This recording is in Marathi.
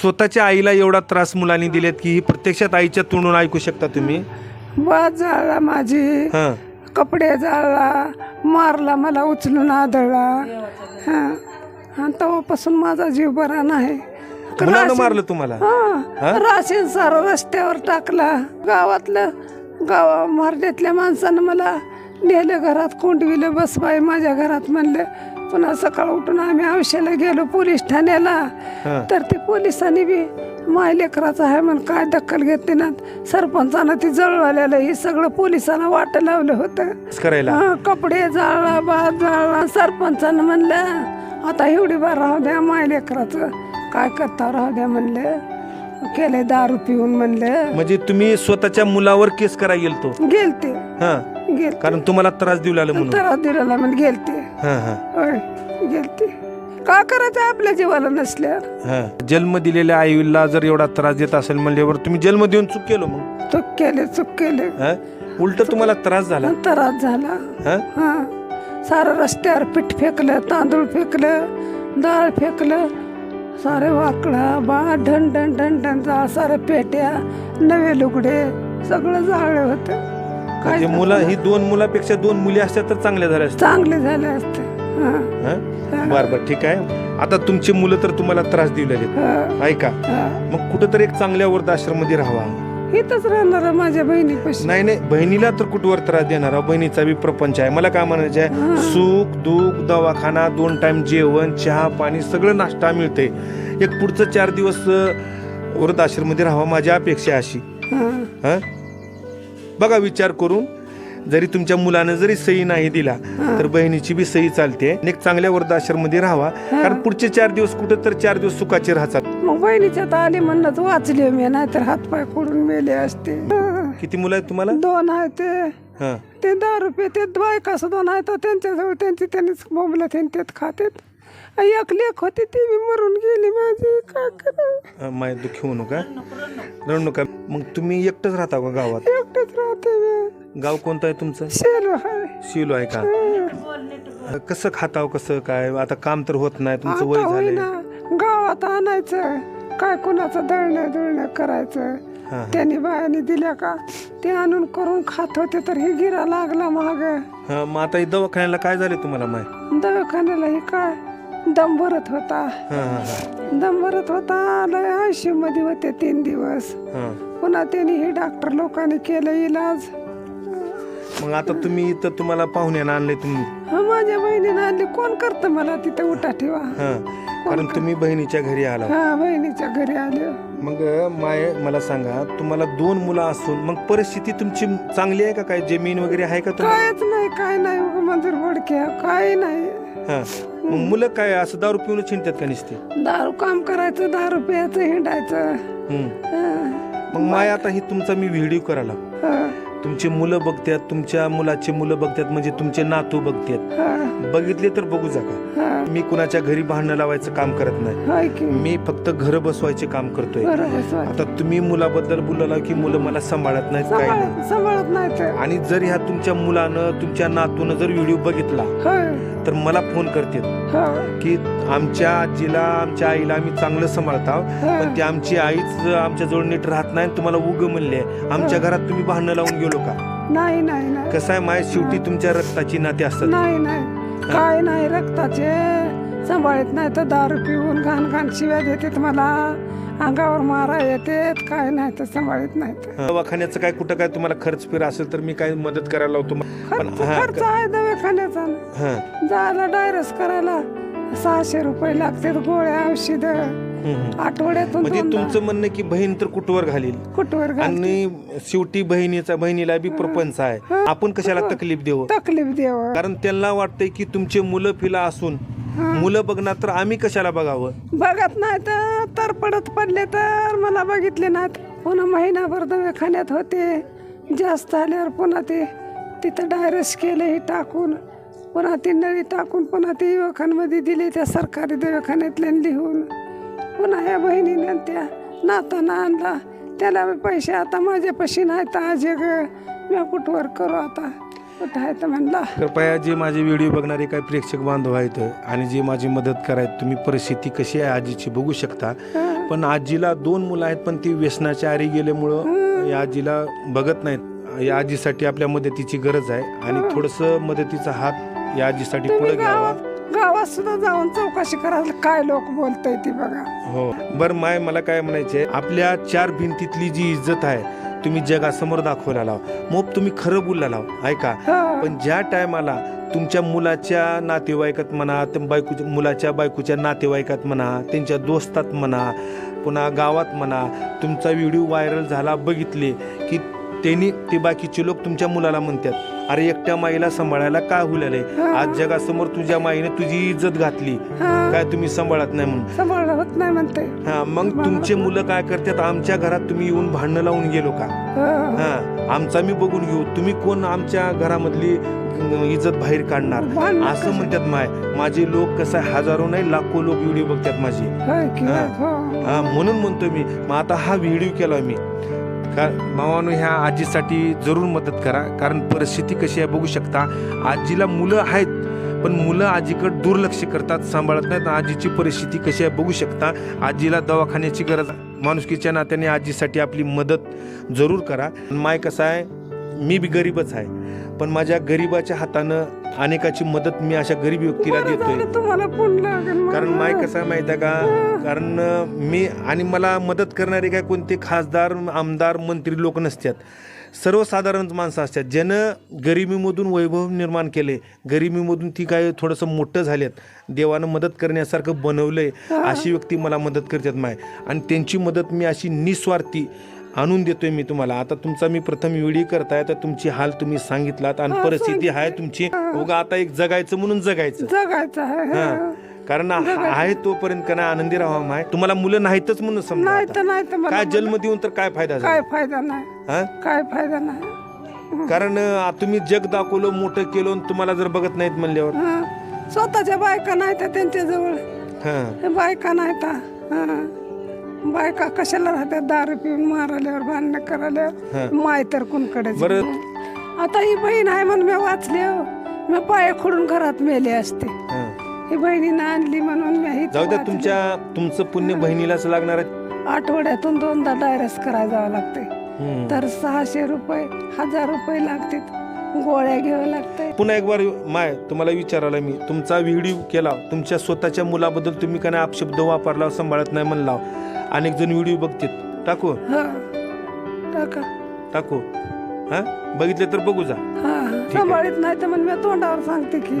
स्वतःच्या आईला एवढा त्रास मुलांनी दिलेत की ही प्रत्यक्षात आईच्या तोंडून ऐकू शकता तुम्ही? वाद जाळला माझी. हां. कपडे जाळला मारला मला उचलून आदळला. हा. आणि तेव्हापासून माझा जीव बरा नाही. मुलानं राशन- मारलं तुम्हाला? हा. राशन सारं रस्त्यावर टाकला. गावातलं गावा मारण्यातल्या माणसानं मला नेलं घरात कोंडविलं बस बाई माझ्या घरात म्हणलं पुन्हा सकाळ उठून आम्ही औषधाला गेलो पोलीस ठाण्याला. तर ते पोलिसांनी बी माय लेकराचं आहे म्हणून काय दखल घेतली ना. सरपंचानं ती जळवाल्याला हे सगळं पोलिसांना वाट लावलं होतं. करायला? हा, कपडे जाळला भात जाळला. सरपंचानं म्हणलं आता एवढी बार राहू द्या माय लेकराचं. काय करता राहू द्या म्हणलं. केले दारू पिऊन म्हणलं. म्हणजे तुम्ही स्वतःच्या मुलावर केस करायला गेलतो? गेलते. हां. गेल कारण तुम्हाला त्रास देऊ लागला म्हणून. तर दिला म्हणून गेलते. हां हां. होय गेलते. का करायचं आपल्या जीवाला नसल्यावर? हां. जन्म दिलेल्या आईला जर एवढा त्रास देत असेल म्हणल्यावर तुम्ही जन्म देऊन चूक केलो मग? चूक केले चूक केले. हां? उलट तुम्हाला त्रास झाला? त्रास झाला. हां? हा. सारं रस्त्यावर पीठ फेकलं तांदूळ फेकलं डाळ फेकलं. सारे वाकडा बा ढन ढन ढन ढन जा सारे पेट्या नवे लुगडे सगळं जाळलं होतं. म्हणजे मुला ही दोन मुलापेक्षा दोन मुली असत्या तर चांगल्या झाल्या असत्या चांगले झाले असते. हा, हां? बर बर ठीक आहे. आता तुमची मुलं तर तुम्हाला त्रास देऊ लागले. हा, ऐका. हा. मग कुठंतरी एक चांगल्या वृद्धाश्रममध्ये राहावा. इथंच राहणार आहे माझ्या बहिणीपाशी. नाही नाही बहिणीला तर कुठवर त्रास देणार? बहिणीचा बी प्रपंच आहे. मला काय म्हणायचं आहे? सुख दुःख दवाखाना दोन टाइम जेवण चहा पाणी सगळं नाश्ता मिळते एक पुढचं चार दिवस अं, वृद्धाश्रममध्ये राहावा माझी अपेक्षा आहे अशी. हं? बघा विचार करून. जरी तुमच्या मुलानं जरी सही नाही दिला तर बहिणीची बी सही चालते. एक चांगल्या वृद्धाश्रममध्ये राहावा कारण पुढचे चार दिवस कुठं तर चार दिवस सुखाचे राहतात. मग बहिणीच्या तर आली म्हणत वाचली मी नाहीतर हातपाय खोडून मेले असते. किती मुलं आहेत तुम्हाला? दोन आहे ते. हा. ते दारू पिते बायका सुद्धा नाही तर त्यांच्याजवळ त्यांची त्यांनीच बोंबलं त्यांच्यात खातेत. एक लेख होती ती बी मरून गेली माझी. काय करा? माय दुःखी होऊ नका. रडू नका. मग तुम्ही एकटंच राहता का गावात? एकटेच राहते मी. गाव कोणतं आहे तुमचं? शेलो आहे. शिलो आहे का? कसं खाताव कसं काय? आता काम तर होत नाही तुमचं वय आता झालंय. होईना गावात आणायचं. काय कोणाचं दळणं दळणं करायचं? हा. त्यांनी बायाने दिल्या का? ते आणून करून खात होते तर हे गिरा लागला महाग हा मग आता हे दवाखान्याला काय झाले तुम्हाला माय? दवाखान्याला हे काय? दम भरत होता. दम भरत होता लय आयशीवमध्ये होते तीन दिवस. पुन्हा त्यांनी हे डॉक्टर लोकांनी केलं इलाज. मग आता तुम्ही इथं तुम्हाला पाहुण्यानं आणलंय तुम्ही. हा, माझ्या बहिणीनं आणली. कोण करतं मला तिथं उठा ठेवा. हा. कारण तुम्ही बहिणीच्या घरी आला. हा बहिणीच्या घरी आले. मग माय मला सांगा तुम्हाला दोन मुलं असून मग परिस्थिती तुमची चांगली आहे का? काय जमीन वगैरे आहे का तुम्हाला? कायच नाही काय नाही. उगा मंजूर बडक्या काय नाही. हा. मग मुलं काय असं दारू पिऊन चिंतात का नुसते? दारू काम करायचं दारू प्यायचं हिंडायचं. हा, मग माय आता ही तुमचा मी व्हिडिओ करायला हा, तुमची मुलं बघतात तुमच्या मुलाची मुलं बघतात म्हणजे तुमचे नातू बघतात हा, बघितले तर बघू जा का हा. मी कुणाच्या घरी भांडणं लावायचं काम करत नाही. होय की मी फक्त घर बसवायचे काम करतोय. बरोबर स्वाती. आता तुम्ही मुलाबद्दल बोलाला की मुलं मला सांभाळत नाहीत काय नाही. सांभाळत सांभाळत नाही तर आणि जर ह्या तुमच्या मुलानं तुमच्या नातूनं जर व्हिडिओ बघितला होय. तर मला फोन करतात हो. की आमच्या आजीला आमच्या आईला आम्ही चांगलं सांभाळत. आहोत पण ती आमची आईच आमच्या जवळ नीट राहत नाही तुम्हाला उग म्हणले आमच्या घरात तुम्ही भांडणं लावून गेलो का? नाही नाही नाही. कसं आहे माय शेवटी तुमच्या रक्ताची नाते असतात. नाही नाही. काय नाही रक्ताचे. सांभाळत नाही तर दारू पिऊन घाण घाण शिव्या देतात मला. अंगावर मारा येतात काय नाही तर सांभाळत नाही दवाखान्याचं काय कुठं काय तुम्हाला खर्च फिर असेल तर मी काय मदत करायला पण खर्च हा खर्च आहे दवाखान्याचा. हा. जायला डायरस करायला सहाशे रुपये लागतात गोळ्या औषध. हम्म, हम्म. आठवड्यातून म्हणजे दोनदा. तुमचं म्हणणं की बहीण तर कुठवर घालील? कुठवर घाल आणि शेवटी बहिणीचा बहिणीला बी प्रपंच आहे. आपण कशाला तकलीफ देऊ? तकलीफ देव कारण त्यांना वाटतंय की तुमचे मुलं फिला असून मुलं बघणार तर आम्ही कशाला बघावं? बघत नाही तर तर पडत पडले तर मला बघितले नाहीत. पुन्हा महिनाभर दवाखान्यात होते. जास्त आल्यावर पुन्हा ते तिथं डायरेस केले हे टाकून पुन्हा ती नळी टाकून पुन्हा ते युवकांमध्ये दिले त्या सरकारी दवाखान्यातल्या लिहून. पुन्हा ह्या बहिणीने त्या नाताना आणला. त्याला पैसे आता माझ्यापाशी नाही तर आज ग मी कुठवर करू आता? कुठं आहे तर म्हणला. कृपया जे माझे व्हिडिओ बघणारे काही प्रेक्षक बांधव आहेत आणि जे माझी मदत करायत तुम्ही परिस्थिती कशी आहे आजीची बघू शकता. पण आजीला दोन मुलं आहेत पण ती व्यसनाच्या आरी गेल्यामुळं या आजीला बघत नाहीत. या आजीसाठी आपल्या मदतीची गरज आहे आणि थोडस मदतीचा हात या आजीसाठी पुढे घ्यावा. गावात गावात सुद्धा जाऊन चौकशी करायला काय लोक बोलताय ती बघा. हो. बर माय मला काय म्हणायचे आपल्या चार भिंतीतली जी इज्जत आहे तुम्ही जगासमोर दाखवायला लाव मग तुम्ही खरं बोलायला लाव ऐका. पण ज्या टायमाला तुमच्या मुलाच्या नातेवाईकात म्हणा बायकोच्या मुलाच्या बायकोच्या नातेवाईकात म्हणा त्यांच्या दोस्तात म्हणा पुन्हा गावात म्हणा तुमचा व्हिडिओ व्हायरल झाला बघितले की त्यांनी ते बाकीचे लोक तुमच्या मुलाला म्हणतात. अरे एकट्या माईला सांभाळायला काय हुलेले? आज जगासमोर तुझ्या माईने तुझी इज्जत घातली. काय तुम्ही सांभाळत नाही म्हणून? सांभाळलं होत नाही म्हणते. हा मग तुमचे मुलं काय करतात? आमच्या घरात तुम्ही येऊन भांडणं लावून गेलो का? हो. आमचा मी बघून घेऊ. तुम्ही कोण आमच्या घरामधली इज्जत बाहेर काढणार? असं म्हणतात माय. माझे लोक कसं हजारो नाही लाखो लोक व्हिडिओ बघतात माझे. हा. म्हणून म्हणतो मी. मग आता हा व्हिडिओ केला मी. का भावानं ह्या आजीसाठी जरूर मदत करा. कारण परिस्थिती कशी आहे बघू शकता. आजीला मुलं आहेत पण मुलं आजीकडे दुर्लक्ष करतात सांभाळत नाहीत. आजीची परिस्थिती कशी आहे बघू शकता. आजीला दवाखान्याची गरज आहे. माणुसकीच्या नात्याने आजीसाठी आपली मदत जरूर करा. माय कसं आहे मी बी गरीबच आहे. पण माझ्या गरीबाच्या हातानं अनेकाची मदत मी अशा गरीब व्यक्तीला देतोय. कारण माय कसं आहे माहिती आहे का? कारण मी आणि मला मदत करणारे काय कोणते खासदार आमदार मंत्री लोक नसतात. सर्वसाधारण माणसं असतात. ज्यानं गरिबीमधून वैभव निर्माण केले गरिबीमधून ती काय थोडंसं मोठं झालेत देवानं मदत करण्यासारखं बनवलंय अशी व्यक्ती मला मदत करतात माय. आणि त्यांची मदत मी अशी निस्वार्थी आणून देतोय मी तुम्हाला. आता तुमचा मी प्रथम व्हिडिओ करताय तर तुमची हाल तुम्ही सांगितलात आणि परिस्थिती आहे तुमची. उगा आता एक जगायचं म्हणून जगायचं. जगायचं आहे हा. हा. कारण आहे तोपर्यंत का नाही आनंदी राहावा माय. तुम्हाला मुलं नाहीतच म्हणून समजा नाही आता. तर नाही तर मला. काय जन्म देऊन तर काय फायदा झाला? काय फायदा नाही. हा? काय फायदा नाही. कारण अं, तुम्ही जग दाखवलं मोठं केलं आणि तुम्हाला जर बघत नाहीत म्हणल्यावर. हा. स्वतःच्या बायका नाही त्यांच्या जवळ हा बायका नाही हा. बायका कशाला राहतात दारू पिऊन माराल्यावर भांडणं कराल्यावर माय तर कुणकडे बरं. आता ही बहीण आहे म्हणून मी वाचले हो. मी पाय खोडून घरात मेले असते हा. ही बहिणीनं आणली म्हणून मी जाऊ द्या तुमच्या तुमचं पुण्य बहिणीलाच लागणार आहे. आठवड्यातून दोनदा डायरेक्ट करायला जावं लागते. तर सहाशे रुपये हजार रुपये लागतात गोळ्या घ्यावं पुन्हा एक बार माय तुम्हाला विचारायला मी तुमचा व्हिडिओ केला तुमच्या स्वतःच्या मुलाबद्दल तुम्ही का नाही अपशब्द वापरला सांभाळत नाही म्हणला. अनेक जण व्हिडिओ बघतात. टाकू? हा. टाका. टाकू. हा? बघितले तर बघू जा. हा सांभाळीत नाही तर मग मी तोंडावर सांगते की.